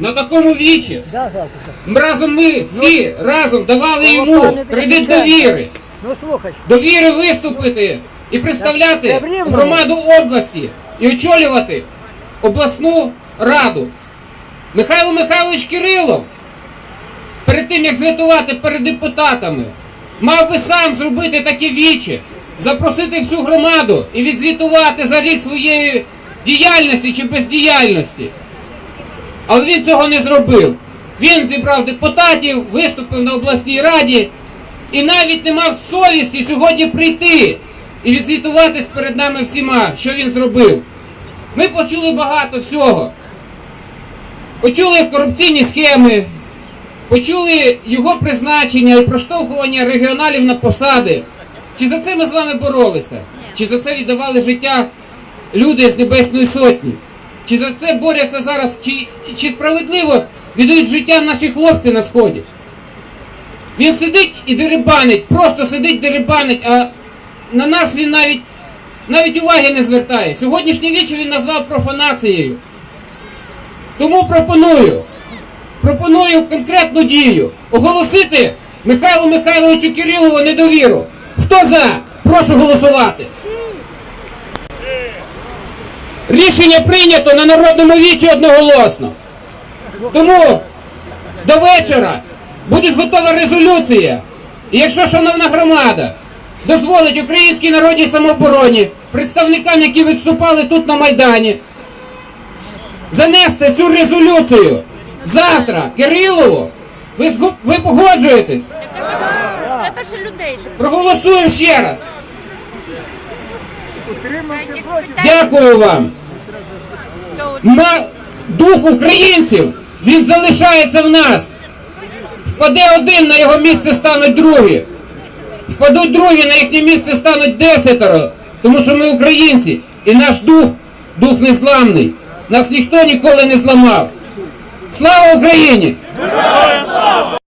на такому вічі. Разом ми всі разом давали Ну, йому кредит довіри. Ну Довіри виступити і представляти громаду області і очолювати обласну раду. Михайло Михайлович Кирилов, перед тим як звітувати перед депутатами, мав би сам зробити такі вічі, запросити всю громаду і відзвітувати за рік своєї діяльності чи бездіяльності. Але він цього не зробив. Він зібрав депутатів, виступив на обласній раді і навіть не мав совісті сьогодні прийти і відзвітуватись перед нами всіма, що він зробив. Ми почули багато всього. Почули корупційні схеми, почули його призначення і проштовхування регіоналів на посади. Чи за це ми з вами боролися? Чи за це віддавали життя люди з Небесної Сотні? Чи за це борються зараз, чи, чи справедливо віддають життя наші хлопці на сході? Він сидить і дерибанить, просто сидить дерибанить, а на нас він навіть, навіть уваги не звертає. Сьогоднішнє віче він назвав профанацією. Тому пропоную, пропоную конкретну дію. Оголосити Михайлу Михайловичу Кирилову недовіру. Хто за? Прошу голосувати. Рішення прийнято на народному вічі одноголосно. Тому до вечора буде готова резолюція. І якщо шановна громада дозволить українській народній самообороні, представникам, які виступали тут на Майдані, занести цю резолюцію завтра Кирилову, ви, ви погоджуєтесь? Проголосуємо ще раз. Дякую вам. Ма... Дух українців, він залишається в нас. Впаде один, на його місце стануть другі. Впадуть другі, на їхнє місце стануть десятеро. Тому що ми українці. І наш дух, дух незламний. Нас ніхто ніколи не зламав. Слава Україні!